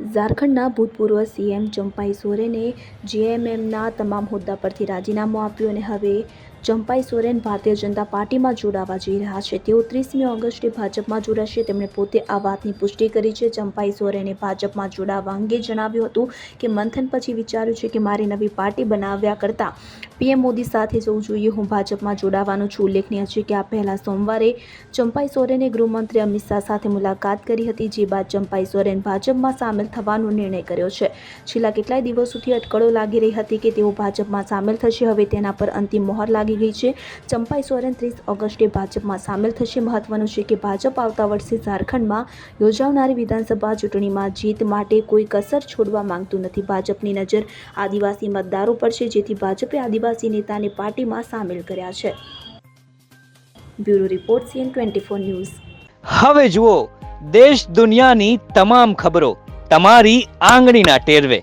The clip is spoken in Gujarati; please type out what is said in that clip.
ઝારખંડના ભૂતપૂર્વ સીએમ ચંપાઈ સોરેને જીએમએમના તમામ હોદ્દા પરથી રાજીનામું આપ્યું અને હવે ચંપાઈ સોરેન ભારતીય જનતા પાર્ટીમાં જોડાવા જઈ રહ્યા છે. તેઓ ત્રીસમી ઓગસ્ટે ભાજપમાં જોડાશે. તેમણે પોતે આ વાતની પુષ્ટિ કરી છે. ચંપાઈ સોરેને ભાજપમાં જોડાવા અંગે જણાવ્યું હતું કે મંથન પછી વિચાર્યું છે કે મારી નવી પાર્ટી બનાવ્યા કરતાં પીએમ મોદી સાથે જવું જોઈએ. હું ભાજપમાં જોડાવાનું છું. ઉલ્લેખનીય છે કે આ પહેલા સોમવારે ચંપાઈ સોરેને ગૃહમંત્રી અમિત શાહ સાથે મુલાકાત કરી હતી, જે બાદ ચંપાઈ સોરેન ભાજપમાં સામેલ થવાનો નિર્ણય કર્યો છે. છેલ્લા કેટલાય દિવસોથી અટકળો લાગી રહી હતી કે તેઓ ભાજપમાં સામેલ થશે. હવે તેના પર અંતિમ મોહર લાગી ગઈ છે. ચંપાઈ સોરેન ત્રીસ ઓગસ્ટે ભાજપમાં સામેલ થશે. મહત્વનું છે કે ભાજપ આવતા વર્ષે ઝારખંડમાં યોજાનારી વિધાનસભા ચૂંટણીમાં જીત માટે કોઈ કસર છોડવા માંગતું નથી. ભાજપની નજર આદિવાસી મતદારો પર છે, જેથી ભાજપે આદિવાસી નેતાને પાર્ટીમાં સામેલ કર્યા છે. Bureau report, CN twenty four news. હવે જુઓ, દેશ દુનિયાની તમામ ખબરો તમારી આંગળીના ટેરવે.